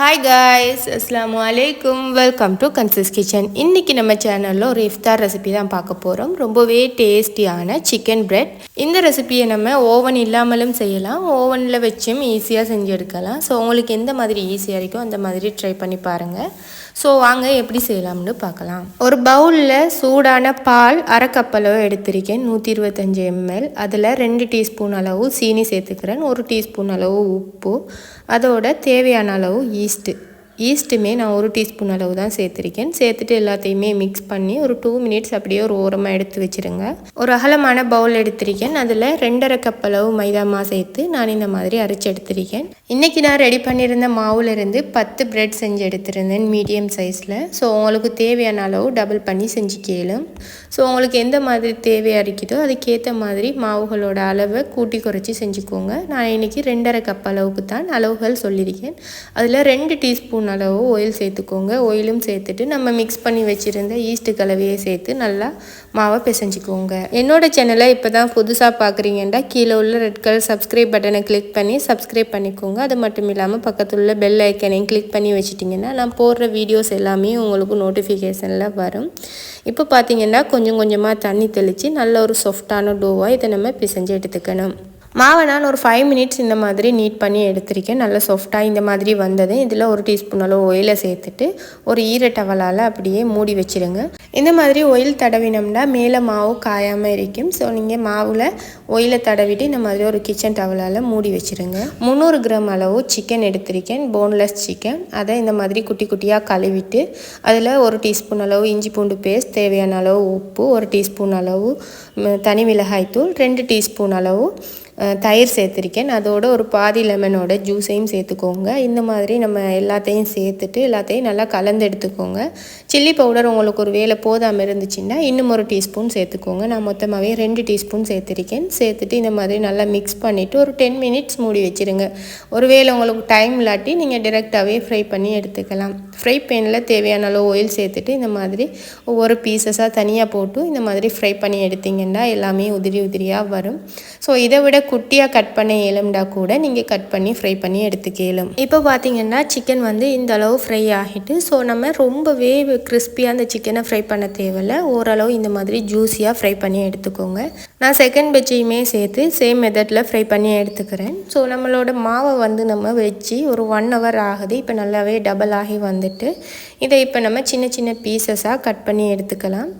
Hi guys அஸ்லாம் வலைக்கும் welcome to கன்சிஸ் kitchen இன்றைக்கி நம்ம சேனலில் ஒரு இஃப்தார் ரெசிபி தான் பார்க்க போகிறோம் ரொம்பவே டேஸ்டியான சிக்கன் பிரெட் இந்த ரெசிபியை நம்ம ஓவன் இல்லாமலும் செய்யலாம். ஓவனில் வச்சும் ஈஸியாக செஞ்சு எடுக்கலாம். ஸோ உங்களுக்கு எந்த மாதிரி ஈஸியாக இருக்கோ அந்த மாதிரி ட்ரை பண்ணி பாருங்கள் ஸோ வாங்க எப்படி செய்யலாம்னு பார்க்கலாம். ஒரு பவுலில் சூடான பால் அரை எடுத்திருக்கேன் நூற்றி இருபத்தஞ்சி எம்எல் அதில் ரெண்டு டீஸ்பூன் அளவு சீனி சேர்த்துக்கிறேன் ஒரு டீஸ்பூன் அளவு உப்பு. அதோட தேவையான அளவு ஈஸ்ட்டு ஈஸ்ட்டுமே நான் ஒரு டீஸ்பூன் அளவு தான் சேர்த்துருக்கேன். சேர்த்துட்டு எல்லாத்தையுமே மிக்ஸ் பண்ணி ஒரு டூ மினிட்ஸ் அப்படியே ஒரு ஓரமாக எடுத்து வச்சுருங்க. ஒரு அகலமான பவுல் எடுத்திருக்கேன். அதில் ரெண்டரை கப் அளவு மைதா மா சேர்த்து நான் இந்த மாதிரி அரைச்சி எடுத்திருக்கேன். இன்றைக்கி நான் ரெடி பண்ணியிருந்த மாவுலேருந்து பத்து பிரெட் செஞ்சு எடுத்திருந்தேன் மீடியம் சைஸில் ஸோ உங்களுக்கு தேவையான அளவு டபுள் பண்ணி செஞ்சு கேளும். ஸோ உங்களுக்கு எந்த மாதிரி தேவையாக இருக்குதோ அதுக்கேற்ற மாதிரி மாவுகளோட அளவை கூட்டி குறைச்சி செஞ்சுக்கோங்க. நான் இன்றைக்கி ரெண்டரை கப் அளவுக்கு தான் அளவுகள் சொல்லியிருக்கேன். அதில் ரெண்டு டீஸ்பூன் அளவு ஆயில் சேர்த்துக்கோங்க. ஆயிலும் சேர்த்துட்டு நம்ம மிக்ஸ் பண்ணி வச்சுருந்த ஈஸ்ட்டு கலவையை சேர்த்து நல்லா மாவை பிசைஞ்சிக்கோங்க. என்னோட சேனலை இப்போ தான் புதுசாக பார்க்குறீங்கன்னா கீழே உள்ள ரெட் கலர் சப்ஸ்கிரைப் பட்டனை கிளிக் பண்ணி சப்ஸ்கிரைப் பண்ணிக்கோங்க. அது மட்டும் இல்லாமல் பக்கத்தில் உள்ள பெல் ஐக்கனையும் கிளிக் பண்ணி வச்சிட்டிங்கன்னா நான் போடுற வீடியோஸ் எல்லாமே உங்களுக்கு நோட்டிஃபிகேஷனில் வரும். இப்போ பார்த்தீங்கன்னா கொஞ்சம் கொஞ்சமாக தண்ணி தெளித்து நல்ல ஒரு சாஃப்டான டோவாக இதை நம்ம பிசைஞ்சு எடுத்துக்கணும். மாவை நான் ஒரு ஃபைவ் மினிட்ஸ் இந்த மாதிரி நீட் பண்ணி எடுத்திருக்கேன். நல்லா சாஃப்டாக இந்த மாதிரி வந்தது. இதில் ஒரு டீஸ்பூன் அளவு ஒயிலை சேர்த்துட்டு ஒரு ஈர டவலால் அப்படியே மூடி வச்சுருங்க. இந்த மாதிரி ஒயில் தடவினோம்னா மேலே மாவு காயாமல் இருக்கும். ஸோ நீங்கள் மாவில் ஒயிலை தடவிட்டு இந்த மாதிரி ஒரு கிச்சன் டவலால் மூடி வச்சுருங்க. முந்நூறு கிராம் அளவு சிக்கன் எடுத்திருக்கேன். போன்லெஸ் சிக்கன் அதை இந்த மாதிரி குட்டி குட்டியாக கழுவிட்டு அதில் ஒரு டீஸ்பூன் அளவு இஞ்சி பூண்டு பேஸ்ட் தேவையான அளவு உப்பு ஒரு டீஸ்பூன் அளவு தனி மிளகாய் தூள் ரெண்டு டீஸ்பூன் அளவு தயிர் சேர்த்துருக்கேன். அதோட ஒரு பாதி லெமனோட ஜூஸையும் சேர்த்துக்கோங்க. இந்த மாதிரி நம்ம எல்லாத்தையும் சேர்த்துட்டு எல்லாத்தையும் நல்லா கலந்து எடுத்துக்கோங்க. சில்லி பவுடர் உங்களுக்கு ஒரு வேலை போதாமல் இருந்துச்சுன்னா இன்னும் ஒரு டீஸ்பூன் சேர்த்துக்கோங்க. நான் மொத்தமாகவே ரெண்டு டீஸ்பூன் சேர்த்துருக்கேன். சேர்த்துட்டு இந்த மாதிரி நல்லா மிக்ஸ் பண்ணிவிட்டு ஒரு டென் மினிட்ஸ் மூடி வச்சுருங்க. ஒருவேளை உங்களுக்கு டைம் இல்லாட்டி நீங்கள் டிரெக்டாகவே ஃப்ரை பண்ணி எடுத்துக்கலாம். ஃப்ரை பேனில் தேவையான அளவு ஆயில் சேர்த்துட்டு இந்த மாதிரி ஒவ்வொரு பீசஸாக தனியாக போட்டு இந்த மாதிரி ஃப்ரை பண்ணி எடுத்திங்கன்னா எல்லாமே உதிரி உதிரியாக வரும். ஸோ இதை விட குட்டியாக கட் பண்ண இயலும்டா கூட நீங்கள் கட் பண்ணி ஃப்ரை பண்ணி எடுத்துக்கலும். இப்போ பார்த்தீங்கன்னா சிக்கன் வந்து இந்த அளவு ஃப்ரை ஆகிட்டு ஸோ நம்ம ரொம்பவே கிறிஸ்பியாக அந்த சிக்கனை ஃப்ரை பண்ண தேவையில்ல. ஓரளவு இந்த மாதிரி ஜூஸியாக ஃப்ரை பண்ணி எடுத்துக்கோங்க. நான் செகண்ட் பெச்சையுமே சேர்த்து சேம் மெத்தடில் ஃப்ரை பண்ணி எடுத்துக்கிறேன். ஸோ நம்மளோட மாவை வந்து நம்ம வச்சு ஒரு ஒன் ஹவர் ஆகுது. இப்போ நல்லாவே டபுள் ஆகி வந்துட்டு இதை இப்போ நம்ம சின்ன சின்ன பீசஸாக கட் பண்ணி எடுத்துக்கலாம்.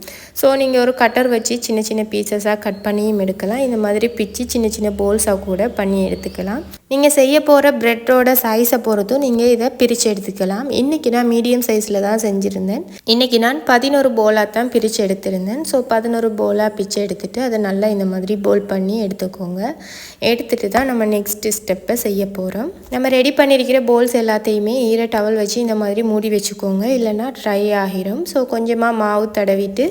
ஸோ நீங்கள் ஒரு கட்டர் வச்சு சின்ன சின்ன பீசஸாக கட் பண்ணியும் எடுக்கலாம். இந்த மாதிரி பிச்சு சின்ன சின்ன போல்ஸாக கூட பண்ணி எடுத்துக்கலாம். நீங்கள் செய்ய போகிற ப்ரெட்டோட சைஸை பொறுத்தும் நீங்கள் இதை பிரித்து எடுத்துக்கலாம். இன்றைக்கி நான் மீடியம் சைஸில் தான் செஞ்சுருந்தேன். இன்றைக்கி நான் பதினோரு போலாக தான் பிரித்து எடுத்திருந்தேன். ஸோ பதினோரு போலாக பிச்சு எடுத்துகிட்டு அதை நல்லா இந்த மாதிரி போல் பண்ணி எடுத்துக்கோங்க. எடுத்துகிட்டு தான் நம்ம நெக்ஸ்ட்டு ஸ்டெப்பை செய்ய போகிறோம் நம்ம ரெடி பண்ணியிருக்கிற போல்ஸ் எல்லாத்தையுமே ஈர டவல் வச்சு இந்த மாதிரி மூடி வச்சுக்கோங்க. இல்லைன்னா ட்ரை ஆகிரும். ஸோ கொஞ்சமாக மாவு தடவிட்டு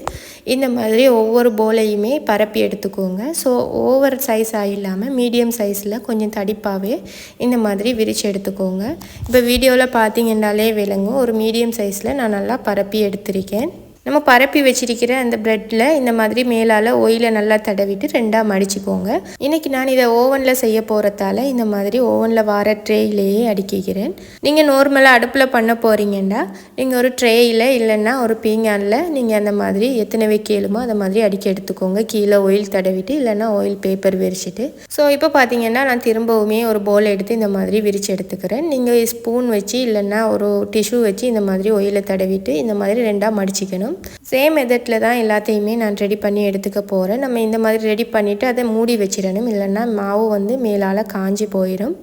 இந்த மாதிரி ஒவ்வொரு போலையுமே பரப்பி எடுத்துக்கோங்க. ஸோ ஓவர் சைஸாக இல்லாமல் மீடியம் சைஸில் கொஞ்சம் தடிப்பாகவே இந்த மாதிரி விரித்து எடுத்துக்கோங்க. இப்போ வீடியோவில் பார்த்தீங்கன்னாலே விளங்கும். ஒரு மீடியம் சைஸில் நான் நல்லா பரப்பி எடுத்திருக்கேன். நம்ம பரப்பி வச்சிருக்கிற அந்த ப்ரெட்டில் இந்த மாதிரி மேலால் ஒயிலை நல்லா தடவிட்டு ரெண்டாக மடிச்சுக்கோங்க. இன்றைக்கி நான் இதை ஓவனில் செய்ய போகிறதால இந்த மாதிரி ஓவனில் வார ட்ரேயிலேயே அடுக்கிக்கிறேன். நீங்கள் நார்மலாக அடுப்பில் பண்ண போகிறீங்கன்னா நீங்கள் ஒரு ட்ரேயில் இல்லைன்னா ஒரு பீங்கானில் நீங்கள் அந்த மாதிரி எத்தனை வைக்கலுமோ அந்த மாதிரி அடிக்க எடுத்துக்கோங்க. கீழே ஒயில் தடவிட்டு இல்லைன்னா ஆயில் பேப்பர் விரிச்சிட்டு. ஸோ இப்போ பார்த்தீங்கன்னா நான் திரும்பவுமே ஒரு போல் எடுத்து இந்த மாதிரி விரித்து எடுத்துக்கிறேன். நீங்கள் ஸ்பூன் வச்சு இல்லைன்னா ஒரு டிஷ்யூ வச்சு இந்த மாதிரி ஒயிலை தடவிட்டு இந்த மாதிரி ரெண்டாக மடிச்சிக்கணும். சேம் மெதட்டில் தான் எல்லாத்தையுமே நான் ரெடி பண்ணி எடுத்துக்க போகிறேன் நம்ம இந்த மாதிரி ரெடி பண்ணிவிட்டு அதை மூடி வச்சிடணும். இல்லைன்னா மாவு வந்து மேலால் காஞ்சி போயிடும்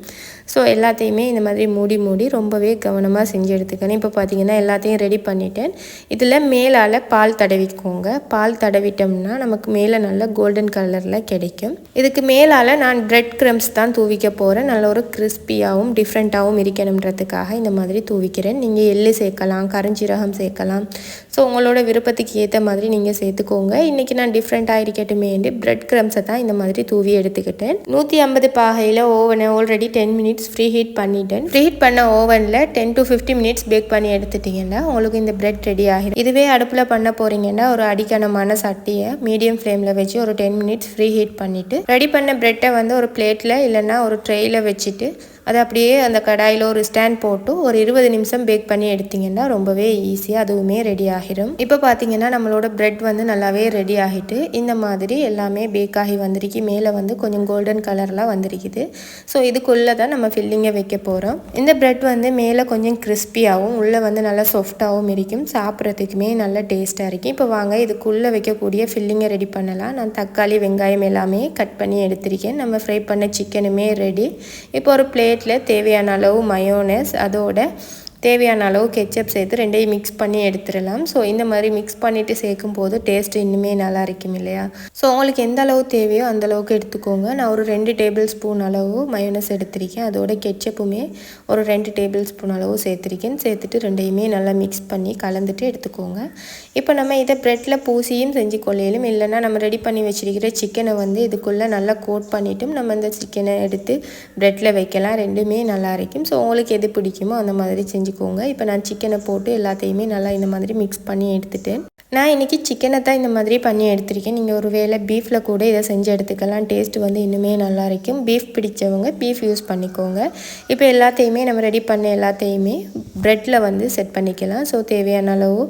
ஸோ எல்லாத்தையுமே இந்த மாதிரி மூடி மூடி ரொம்பவே கவனமாக செஞ்சு எடுத்துக்கணும். இப்போ பார்த்தீங்கன்னா எல்லாத்தையும் ரெடி பண்ணிட்டேன். இதில் மேலால் பால் தடவிக்கோங்க. பால் தடவிட்டோம்னா நமக்கு மேலே நல்ல கோல்டன் கலரில் கிடைக்கும். இதுக்கு மேலால் நான் பிரெட் க்ரம்ஸ் தான் தூவிக்க போகிறேன் நல்ல ஒரு கிறிஸ்பியாகவும் டிஃப்ரெண்ட்டாகவும் இருக்கணுன்றதுக்காக இந்த மாதிரி தூவிக்கிறேன். நீங்கள் எள்ளு சேர்க்கலாம் கரஞ்சீரகம் சேர்க்கலாம். ஸோ உங்களோட விருப்பத்துக்கு ஏற்ற மாதிரி நீங்கள் சேர்த்துக்கோங்க. இன்றைக்கி நான் டிஃப்ரெண்ட்டாக இருக்கட்டுமேண்டு பிரெட் க்ரம்ஸை தான் இந்த மாதிரி தூவி எடுத்துக்கிட்டேன். நூற்றி ஐம்பது பாகையில் ஓவனை already ten minutes preheat பண்ணிட்டேன். ஃப்ரீ ஹீட் பண்ண ஓவனில் ten to fifty minutes bake பண்ணி எடுத்துட்டிங்கன்னா உங்களுக்கு இந்த பிரெட் ரெடி ஆகிடும். இதுவே அடுப்பில் பண்ண போகிறீங்கன்னா ஒரு அடிக்கணமான சட்டியை மீடியம் ஃப்ளேமில் வச்சு ஒரு டென் மினிட்ஸ் ஃப்ரீ ஹீட் பண்ணிவிட்டு ரெடி பண்ண பிரெட்டை வந்து ஒரு பிளேட்டில் இல்லைன்னா ஒரு ட்ரெயில் வச்சுட்டு அதை அப்படியே அந்த கடாயில் ஒரு ஸ்டாண்ட் போட்டு ஒரு இருபது நிமிஷம் பேக் பண்ணி எடுத்திங்கன்னா ரொம்பவே ஈஸியாக அதுவுமே ரெடி ஆகிடும் இப்போ பார்த்தீங்கன்னா நம்மளோட ப்ரெட் வந்து நல்லாவே ரெடி ஆகிட்டு இந்த மாதிரி எல்லாமே பேக் ஆகி வந்திருக்கு. மேலே வந்து கொஞ்சம் கோல்டன் கலர்லாம் வந்திருக்குது. ஸோ இதுக்குள்ளே தான் நம்ம ஃபில்லிங்கை வைக்க போகிறோம் இந்த ப்ரெட் வந்து மேலே கொஞ்சம் கிறிஸ்பியாகவும் உள்ளே வந்து நல்லா சாஃப்டாகவும் இருக்கும். சாப்பிட்றதுக்குமே நல்ல டேஸ்ட்டாக இருக்கும். இப்போ வாங்க இதுக்குள்ளே வைக்கக்கூடிய ஃபில்லிங்கை ரெடி பண்ணலாம். நான் தக்காளி வெங்காயம் எல்லாமே கட் பண்ணி எடுத்திருக்கேன். நம்ம ஃப்ரை பண்ண சிக்கனுமே ரெடி இப்போ ஒரு பிளேட்டில் தேவையான அளவு மயோனஸ் அதோட தேவையான அளவு கெச்சப் சேர்த்து ரெண்டையும் மிக்ஸ் பண்ணி எடுத்துடலாம். ஸோ இந்த மாதிரி மிக்ஸ் பண்ணிவிட்டு சேர்க்கும் போது டேஸ்ட் இன்னுமே நல்லா இருக்கும் இல்லையா? ஸோ உங்களுக்கு எந்த அளவு தேவையோ அந்த அளவுக்கு எடுத்துக்கோங்க. நான் ஒரு ரெண்டு டேபிள் ஸ்பூன் அளவு மயோனஸ் எடுத்திருக்கேன். அதோட கெச்சப்புமே ஒரு ரெண்டு டேபிள் ஸ்பூன் அளவு சேர்த்துருக்கேன். சேர்த்துட்டு ரெண்டையுமே நல்லா மிக்ஸ் பண்ணி கலந்துட்டு எடுத்துக்கோங்க. இப்போ நம்ம இதை ப்ரெட்டில் பூசியும் செஞ்சு கொள்ளையிலும் இல்லைன்னா நம்ம ரெடி பண்ணி வச்சிருக்கிற சிக்கனை வந்து இதுக்குள்ளே நல்லா கோட் பண்ணிவிட்டும் நம்ம இந்த சிக்கனை எடுத்து ப்ரெட்டில் வைக்கலாம். ரெண்டுமே நல்லா இருக்கும். ஸோ உங்களுக்கு எது பிடிக்குமோ அந்த மாதிரி செஞ்சு செஞ்சுக்கோங்க இப்போ நான் சிக்கனை போட்டு எல்லாத்தையுமே நல்லா இந்த மாதிரி மிக்ஸ் பண்ணி எடுத்துகிட்டு நான் இன்றைக்கி சிக்கனை தான் இந்த மாதிரி பண்ணி எடுத்திருக்கேன். நீங்கள் ஒரு வேளை பீஃபில் கூட இதை செஞ்சு எடுத்துக்கலாம். டேஸ்ட் வந்து இன்னுமே நல்லா இருக்கும். பீஃப் பிடிச்சவங்க பீஃப் யூஸ் பண்ணிக்கோங்க. இப்போ எல்லாத்தையுமே நம்ம ரெடி பண்ண எல்லாத்தையுமே ப்ரெட்டில் வந்து செட் பண்ணிக்கலாம். ஸோ தேவையான அளவு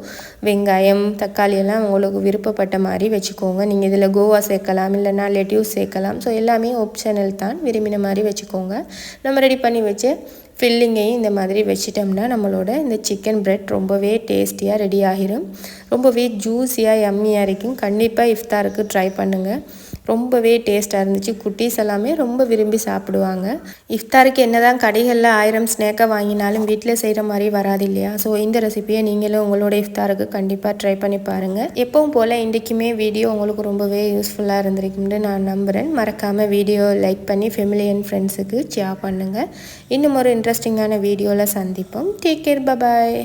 வெங்காயம் தக்காளி எல்லாம் உங்களுக்கு விருப்பப்பட்ட மாதிரி வச்சுக்கோங்க. நீங்கள் இதில் கோவா சேர்க்கலாம் இல்லைனா லெட்யூஸ் சேர்க்கலாம். ஸோ எல்லாமே ஆப்ஷனல் தான். விரும்பின மாதிரி வச்சுக்கோங்க. நம்ம ரெடி பண்ணி வச்சு ஃபில்லிங்கையும் இந்த மாதிரி வச்சிட்டோம்னா நம்மளோட இந்த சிக்கன் பிரெட் ரொம்பவே டேஸ்டியாக ரெடி ஆகிரும். ரொம்பவே ஜூஸியாக எம்மியாக இருக்கும். கண்டிப்பாக இஃப்தாருக்கு ட்ரை பண்ணுங்கள் ரொம்பவே டேஸ்ட்டாக இருந்துச்சு. குட்டீஸ் எல்லாமே ரொம்ப விரும்பி சாப்பிடுவாங்க. இஃப்தாருக்கு என்ன தான் கடைகளில் ஆயிரம் ஸ்நேக்கை வாங்கினாலும் வீட்டில் செய்கிற மாதிரி வராது இல்லையா? ஸோ இந்த ரெசிபியை நீங்களும் உங்களோட இஃப்தாருக்கு கண்டிப்பாக ட்ரை பண்ணி பாருங்கள் எப்பவும் போல் இன்றைக்குமே வீடியோ உங்களுக்கு ரொம்பவே யூஸ்ஃபுல்லாக இருந்திருக்கும்னு நான் நம்புகிறேன் மறக்காமல் வீடியோ லைக் பண்ணி ஃபெமிலி அண்ட் ஃப்ரெண்ட்ஸுக்கு ஷேர் பண்ணுங்கள் இன்னும் ஒரு இன்ட்ரெஸ்டிங்கான வீடியோவில் சந்திப்போம். Take care bye bye